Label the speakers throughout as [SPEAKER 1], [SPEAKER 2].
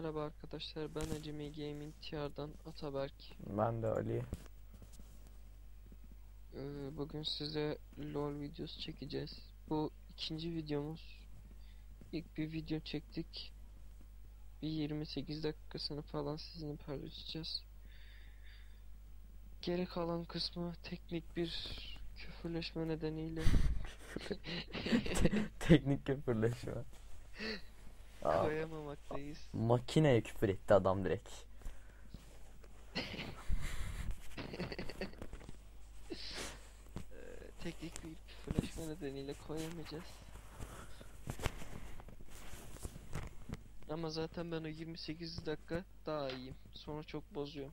[SPEAKER 1] merhaba arkadaşlar. Ben Acemi Gaming TR'dan Ataberk.
[SPEAKER 2] Ben de Ali.
[SPEAKER 1] Ee, bugün size LoL videosu çekeceğiz. Bu ikinci videomuz. İlk bir video çektik. Bir 28 dakikasını falan sizinle paylaşacağız. Geri kalan kısmı teknik bir küfürleşme nedeniyle
[SPEAKER 2] Teknik küfürleşme.
[SPEAKER 1] Koyamamaktayız.
[SPEAKER 2] makineye küfür etti adam direkt.
[SPEAKER 1] Ee, teknik bir küfürleşme nedeniyle koyamayacağız. Ama zaten ben o 28 dakika daha iyiyim. Sonra çok bozuyor.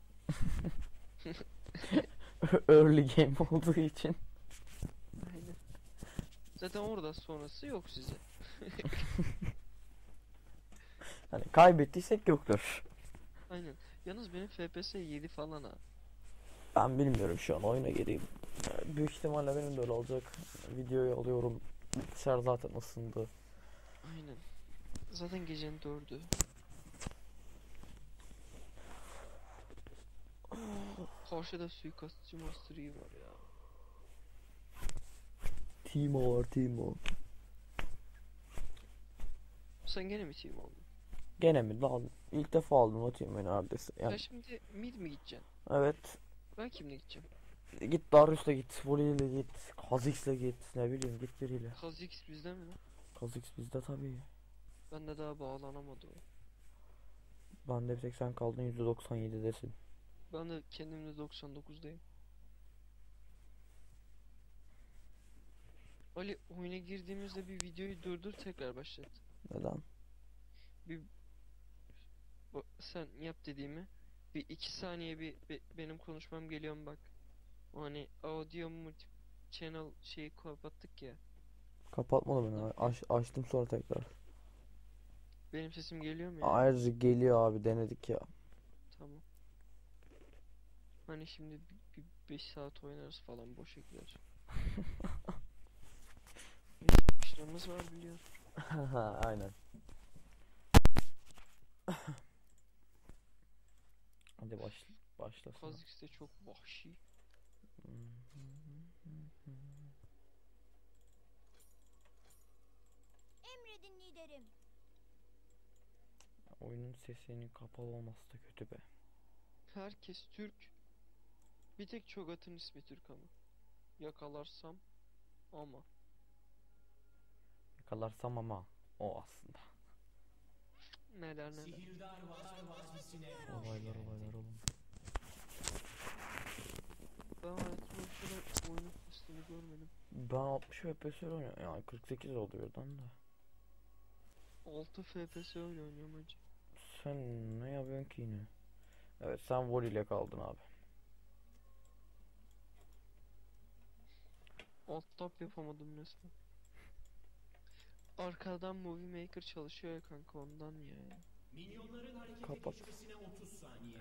[SPEAKER 2] Early game olduğu için.
[SPEAKER 1] Aynen. Zaten orada sonrası yok size.
[SPEAKER 2] Hani kaybettiysek yoktur.
[SPEAKER 1] Aynen. Yalnız benim FPS 7 falan ha.
[SPEAKER 2] Ben bilmiyorum şu an oyuna gireyim. Büyük ihtimalle benim de öyle olacak. Videoyu alıyorum. Bilgisayar zaten ısındı.
[SPEAKER 1] Aynen. Zaten gecenin dördü. Karşıda suikastçı Master var ya.
[SPEAKER 2] Timo var Timo.
[SPEAKER 1] Sen gene mi team oldun?
[SPEAKER 2] Gene mi lan? İlk defa aldım o Timo'yu neredeyse.
[SPEAKER 1] Sen
[SPEAKER 2] Yani,
[SPEAKER 1] şimdi mid mi gideceksin?
[SPEAKER 2] evet.
[SPEAKER 1] Ben kimle gideceğim?
[SPEAKER 2] Git Darius'la git. Voli ile git. Kha'Zix'le git. Ne bileyim git biriyle.
[SPEAKER 1] Kha'Zix bizde mi?
[SPEAKER 2] Kha'Zix bizde tabii.
[SPEAKER 1] Ben de daha bağlanamadı o.
[SPEAKER 2] Ben de bir tek sen kaldın %97'desin.
[SPEAKER 1] Ben de kendimde 99'dayım. Ali oyuna girdiğimizde bir videoyu durdur tekrar başlat.
[SPEAKER 2] Neden?
[SPEAKER 1] Ba- sen yap dediğimi. Bir iki saniye bir be- benim konuşmam geliyor mu bak. O hani audio multi channel şeyi kapattık ya.
[SPEAKER 2] Kapatmadım ben. Aç, açtım sonra tekrar.
[SPEAKER 1] Benim sesim geliyor mu ya?
[SPEAKER 2] Ayrıca geliyor abi denedik ya.
[SPEAKER 1] Tamam. Hani şimdi bir 5 saat oynarız falan boş gider. Yaşamışlığımız var biliyor.
[SPEAKER 2] Aynen. Hadi baş, başlasın.
[SPEAKER 1] Kha'Zix de çok vahşi.
[SPEAKER 3] Emredin liderim.
[SPEAKER 2] Oyunun sesinin kapalı olması da kötü be.
[SPEAKER 1] Herkes Türk. Bir tek Çogat'ın ismi Türk ama. Yakalarsam ama.
[SPEAKER 2] Yakalarsam ama o aslında.
[SPEAKER 1] Neler neler.
[SPEAKER 2] Olaylar olaylar oğlum.
[SPEAKER 1] Ben hayatımda bu kadar oyunun kastını görmedim.
[SPEAKER 2] Ben 60 FPS oynuyorum. Yani 48 oldu birden de.
[SPEAKER 1] 6 FPS öyle oynuyorum acı.
[SPEAKER 2] Sen ne yapıyorsun ki yine? Evet sen Voli ile kaldın abi.
[SPEAKER 1] Alt tab yapamadım resmen. Arkadan Movie Maker çalışıyor ya kanka ondan ya.
[SPEAKER 2] Kapat.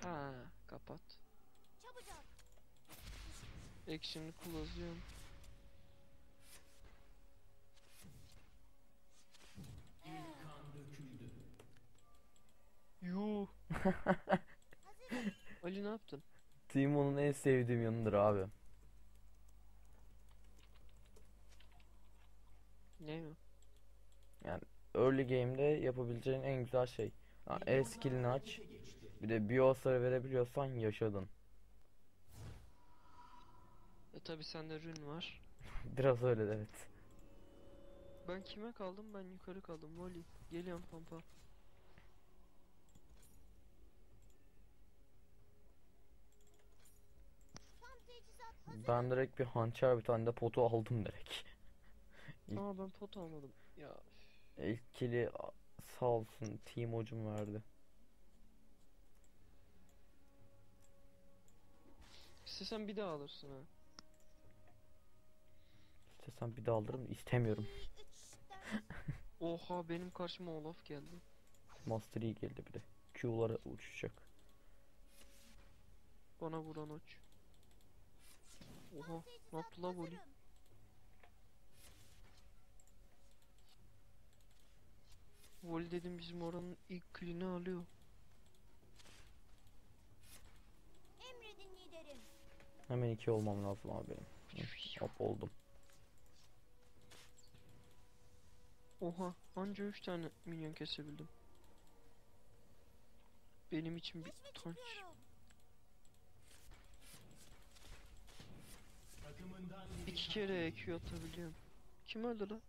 [SPEAKER 1] Ha kapat.
[SPEAKER 3] Çabucak.
[SPEAKER 1] Action'ı kullanıyorum. Yuh. Ali ne yaptın?
[SPEAKER 2] Timo'nun en sevdiğim yanıdır abi.
[SPEAKER 1] Ne o?
[SPEAKER 2] Early game'de yapabileceğin en güzel şey. Ha, E skillini aç. Bir de bio hasarı verebiliyorsan yaşadın.
[SPEAKER 1] E tabi sende rün var.
[SPEAKER 2] Biraz öyle evet.
[SPEAKER 1] Ben kime kaldım? Ben yukarı kaldım. Voli. Geliyorum pampa.
[SPEAKER 2] Ben direkt bir hançer bir tane de potu aldım direkt.
[SPEAKER 1] Aa ben pot almadım. Ya
[SPEAKER 2] İlk kili sağ olsun team hocum verdi.
[SPEAKER 1] istesen bir daha alırsın ha.
[SPEAKER 2] İstesem bir daha alırım istemiyorum.
[SPEAKER 1] Oha benim karşıma Olaf geldi.
[SPEAKER 2] Master Yi geldi bir de. Q'lara uçacak.
[SPEAKER 1] Bana vuran uç. Oha ne yaptı la Voli? Vol dedim bizim oranın ilk külünü alıyor. Emredin liderim.
[SPEAKER 2] Hemen iki olmam lazım abi benim. Hop oldum.
[SPEAKER 1] Oha anca üç tane minyon kesebildim. Benim için bir utanç. İki kere Q atabiliyorum. Kim öldü lan?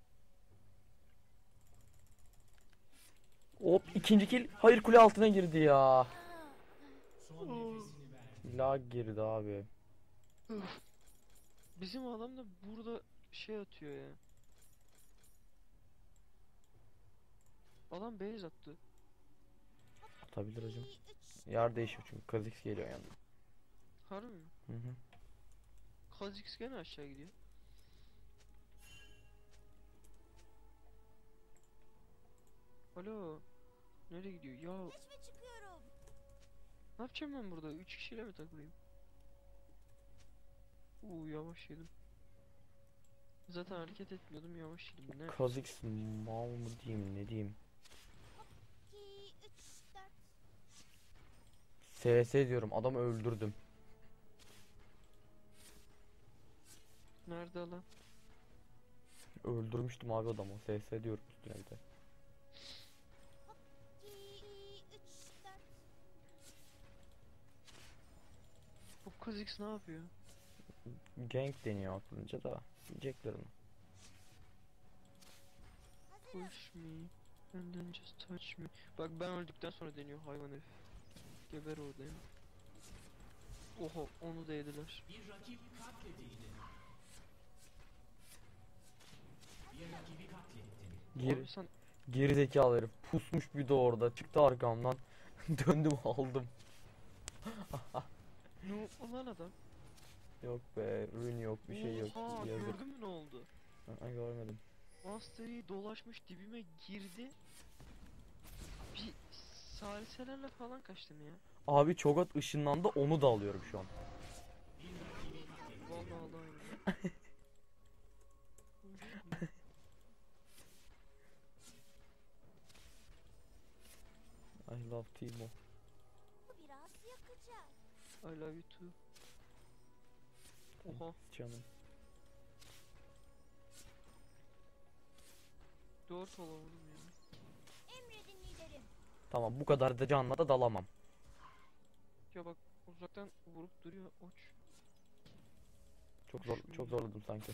[SPEAKER 2] Hop ikinci kill. Hayır kule altına girdi ya. Lag girdi abi.
[SPEAKER 1] Bizim adam da burada şey atıyor ya. Adam base attı.
[SPEAKER 2] Atabilir hocam. Yer değişiyor çünkü Kha'Zix geliyor yanına.
[SPEAKER 1] Harbi mi?
[SPEAKER 2] Hı hı.
[SPEAKER 1] Kha'Zix gene aşağı gidiyor. Alo. Nereye gidiyor? Ya
[SPEAKER 3] Keşfe çıkıyorum.
[SPEAKER 1] ne yapacağım ben burada? 3 kişiyle mi takılayım? Uuu yavaş yedim. Zaten hareket etmiyordum yavaş yedim. Ne?
[SPEAKER 2] Kha'Zix mal mı diyeyim ne diyeyim.
[SPEAKER 3] İki, üç, dört.
[SPEAKER 2] SS diyorum adamı öldürdüm.
[SPEAKER 1] Nerede lan?
[SPEAKER 2] Öldürmüştüm abi adamı. SS diyorum üstüne bir de.
[SPEAKER 1] 9x ne yapıyor?
[SPEAKER 2] Gank deniyor aklınca da. Yiyecekler onu.
[SPEAKER 1] Push me. And then just touch me. Bak ben öldükten sonra deniyor hayvan herif. Geber oradayım. Oho onu da yediler.
[SPEAKER 2] Bir
[SPEAKER 1] rakip katledildi. Bir rakibi katlettin. Geri, sen...
[SPEAKER 2] geri zekalı herif. Pusmuş bir de orada. Çıktı arkamdan. Döndüm aldım.
[SPEAKER 1] ne olan adam?
[SPEAKER 2] Yok be. Rune yok bir şey yok.
[SPEAKER 1] Oha
[SPEAKER 2] Yazık.
[SPEAKER 1] gördün mü ne oldu?
[SPEAKER 2] Aa, görmedim.
[SPEAKER 1] Mastery dolaşmış dibime girdi. Bir saliselerle falan kaçtım ya.
[SPEAKER 2] Abi Çogat ışınlandı onu da alıyorum şu an.
[SPEAKER 1] Vallahi Allah'ım.
[SPEAKER 2] I love Timo.
[SPEAKER 3] Bu biraz yakacak.
[SPEAKER 1] I love you too. Oha
[SPEAKER 2] Canım.
[SPEAKER 1] 4 olamadım ya.
[SPEAKER 3] Emredin liderim.
[SPEAKER 2] Tamam bu kadar da canla da dalamam.
[SPEAKER 1] Ya bak uzaktan vurup duruyor oç.
[SPEAKER 2] Çok zor çok zorladım sanki.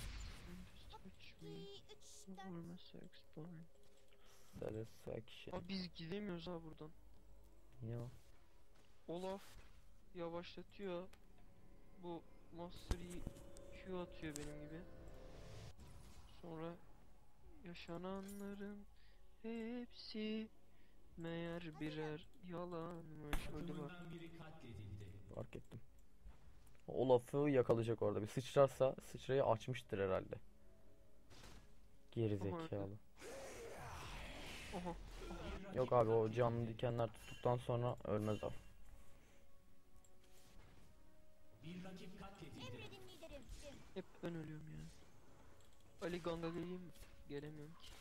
[SPEAKER 2] Satisfaction.
[SPEAKER 1] Abi biz gidemiyoruz ha buradan.
[SPEAKER 2] Ya.
[SPEAKER 1] Olaf yavaşlatıyor. Bu Master Yi Q atıyor benim gibi. Sonra yaşananların hepsi meğer birer yalanmış. Öldü bak.
[SPEAKER 2] Fark ettim. Olaf'ı yakalayacak orada. Bir sıçrarsa sıçrayı açmıştır herhalde. Geri
[SPEAKER 1] Aha,
[SPEAKER 2] zekalı.
[SPEAKER 1] Oha.
[SPEAKER 2] Yok abi o canlı dikenler tuttuktan sonra ölmez o.
[SPEAKER 1] Hep ben ölüyorum ya. Ali Ganga geleyim mi? Gelemiyorum ki.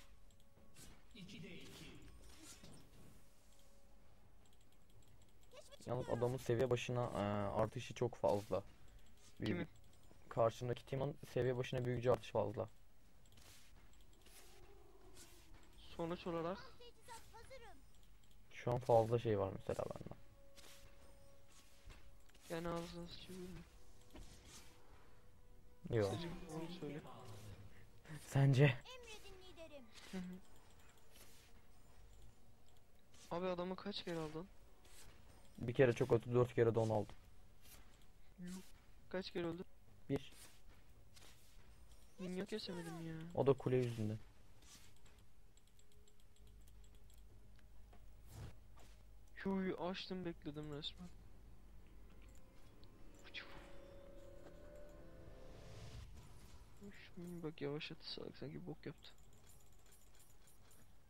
[SPEAKER 2] Yalnız adamın seviye başına eee, artışı çok fazla. Bir-
[SPEAKER 1] Kimin?
[SPEAKER 2] Karşımdaki Timon seviye başına büyücü artış fazla.
[SPEAKER 1] Sonuç olarak.
[SPEAKER 2] Şu an fazla şey var mesela bende.
[SPEAKER 1] yani ağzına sıçıyor mu?
[SPEAKER 2] Yok. Sence?
[SPEAKER 3] Emredin liderim.
[SPEAKER 1] Hı hı. Abi adamı kaç kere aldın?
[SPEAKER 2] Bir kere çok atı dört kere de onu aldım.
[SPEAKER 1] Kaç kere öldü?
[SPEAKER 2] Bir.
[SPEAKER 1] Minyon kesemedim ya.
[SPEAKER 2] O da kule yüzünden.
[SPEAKER 1] Q'yu açtım bekledim resmen. Şimdi bak yavaşladı salak sanki bok yaptı.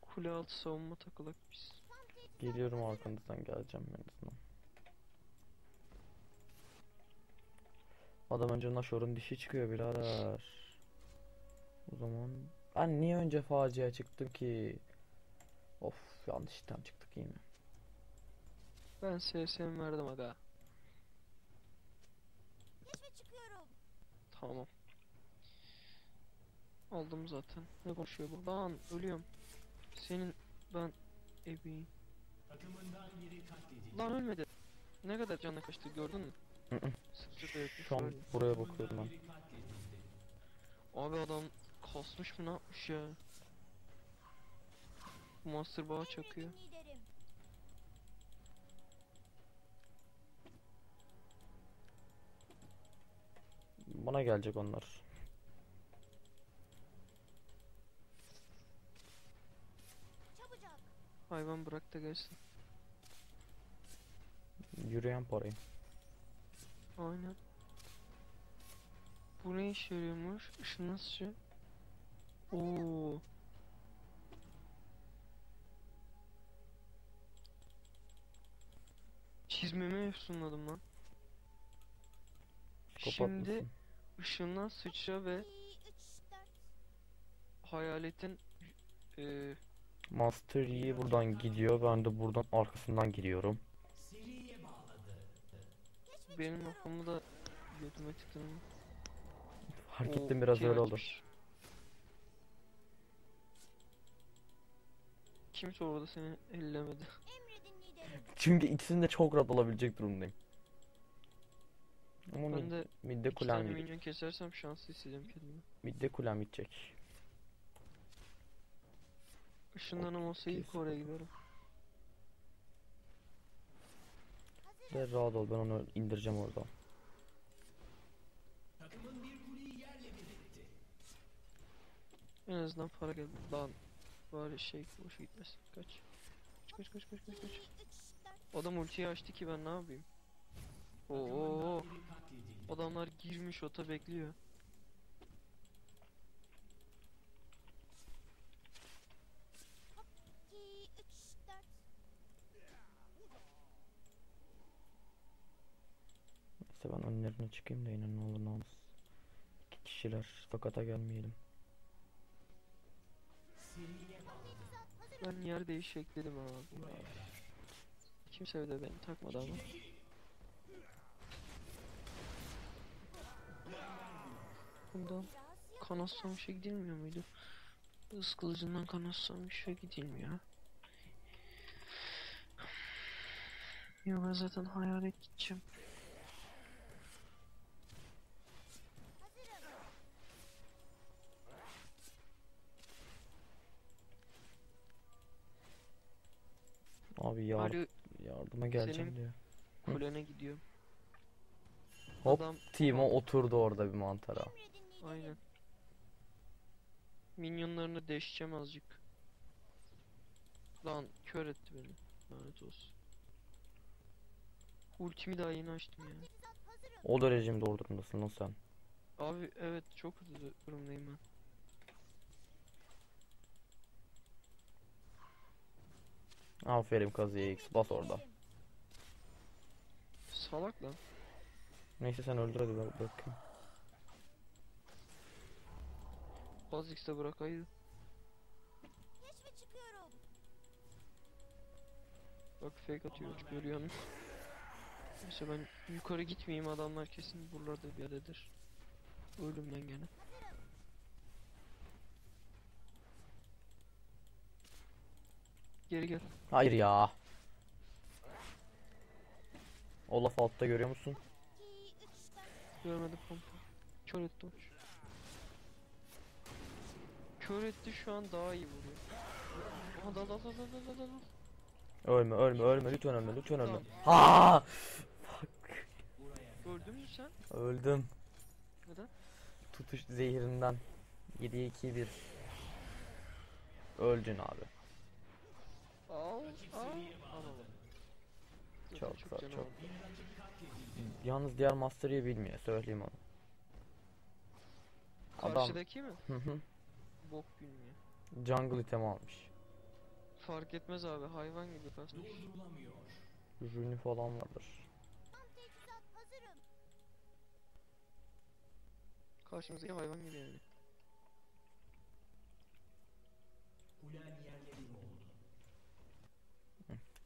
[SPEAKER 1] Kule altı savunma takılak biz.
[SPEAKER 2] Geliyorum arkanızdan geleceğim en azından. Adam önce Nashor'un dişi çıkıyor birader. O zaman ben niye önce facia çıktım ki? Of yanlışlıkla çıktık yine.
[SPEAKER 1] Ben SSM verdim aga. Tamam. Aldım zaten. Ne konuşuyor bu? Lan ölüyorum. Senin ben ebeğin. Lan ölmedi. Ne kadar canına kaçtı gördün mü?
[SPEAKER 2] Şu an buraya bakıyordum ben.
[SPEAKER 1] Abi adam kasmış mı ne yapmış ya? Master bağı çakıyor.
[SPEAKER 2] Bana gelecek onlar.
[SPEAKER 3] Çabucak.
[SPEAKER 1] Hayvan bırak da gelsin.
[SPEAKER 2] Yürüyen parayı.
[SPEAKER 1] Aynen. Bu ne işe yarıyormuş? Işın nasıl şey? Oo. Çizmeme efsunladım lan. Şimdi ışından sıçra ve
[SPEAKER 3] 2, 3, 4.
[SPEAKER 1] hayaletin eee
[SPEAKER 2] Master Yi buradan gidiyor. Ben de buradan arkasından giriyorum.
[SPEAKER 1] benim lafımı da götüme tıktın.
[SPEAKER 2] Fark ettim biraz
[SPEAKER 1] şey
[SPEAKER 2] öyle oldu.
[SPEAKER 1] Kimse orada seni ellemedi.
[SPEAKER 2] Çünkü ikisini de çok rahat alabilecek durumdayım. Ama
[SPEAKER 1] Ben
[SPEAKER 2] mid,
[SPEAKER 1] de
[SPEAKER 2] midde kulem gidecek.
[SPEAKER 1] minyon kesersem şanslı hissediyorum kendimi.
[SPEAKER 2] Midde kulem gidecek.
[SPEAKER 1] Işınlanım olsa ilk oraya giderim.
[SPEAKER 2] Ve rahat ol ben onu indireceğim oradan.
[SPEAKER 1] En azından para geldi. Lan bari şey boşa gitmesin. Kaç. Kaç kaç kaç kaç kaç
[SPEAKER 3] 2,
[SPEAKER 1] kaç.
[SPEAKER 3] 3, 4.
[SPEAKER 1] Adam ultiyi açtı ki ben ne yapayım? Oo. Adamlar girmiş ota bekliyor.
[SPEAKER 3] İki, üç, dört.
[SPEAKER 2] Neyse ben önlerine çıkayım da yine ne olur ne olmaz. İki kişiler fakata gelmeyelim.
[SPEAKER 1] Ben yer değiş ekledim abi. Kimse de beni takmadı ama. Bundan şey gidilmiyor muydu? Hız kılıcından şey gidilmiyor. Yo ben zaten hayalet gideceğim.
[SPEAKER 2] Abi yar
[SPEAKER 1] Alo
[SPEAKER 2] yardıma geleceğim
[SPEAKER 1] Selim-
[SPEAKER 2] diyor.
[SPEAKER 1] kulene gidiyor.
[SPEAKER 2] Hop
[SPEAKER 1] Adam
[SPEAKER 2] Timo oturdu orada bir mantara.
[SPEAKER 1] Aynen. Minyonlarını deşeceğim azıcık. Lan kör etti beni. Lanet olsun. Ultimi daha yeni açtım ya.
[SPEAKER 2] O derece mi doğru durumdasın lan sen?
[SPEAKER 1] Abi evet çok hızlı durumdayım ben.
[SPEAKER 2] Aferin Kazuya X bas orada.
[SPEAKER 1] Salak lan.
[SPEAKER 2] Neyse sen öldür hadi ben bakayım.
[SPEAKER 1] Baz X'te bırakaydı. Bak fake atıyor görüyor musun? Neyse ben yukarı gitmeyeyim adamlar kesin buralarda bir yerdedir. Öldüm ben gene. Geri gel.
[SPEAKER 2] Hayır ya. Olaf altta görüyor musun?
[SPEAKER 3] 2, 3, 4.
[SPEAKER 1] Görmedim pompa. Kör etti uç. Kör etti şu an daha iyi vuruyor. Aha dal dal dal dal dal dal.
[SPEAKER 2] Ölme ölme ölme lütfen ölme lütfen ölme.
[SPEAKER 1] Tamam.
[SPEAKER 2] Ha!
[SPEAKER 1] Sen?
[SPEAKER 2] Öldüm.
[SPEAKER 1] Neden?
[SPEAKER 2] Tutuş zehirinden. 7 2 1. Öldün abi.
[SPEAKER 1] Al al. Alalım.
[SPEAKER 2] Çok
[SPEAKER 1] canı
[SPEAKER 2] çok.
[SPEAKER 1] var.
[SPEAKER 2] Yalnız diğer Master'ı bilmiyor söyleyeyim onu. Adam
[SPEAKER 1] Karşıdaki mi?
[SPEAKER 2] hı hı.
[SPEAKER 1] Bok bilmiyor.
[SPEAKER 2] Jungle item almış.
[SPEAKER 1] Fark etmez abi hayvan gibi kasmış.
[SPEAKER 2] Rünü falan vardır.
[SPEAKER 1] Karşımızdaki hayvan gibi yani.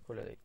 [SPEAKER 2] Kulede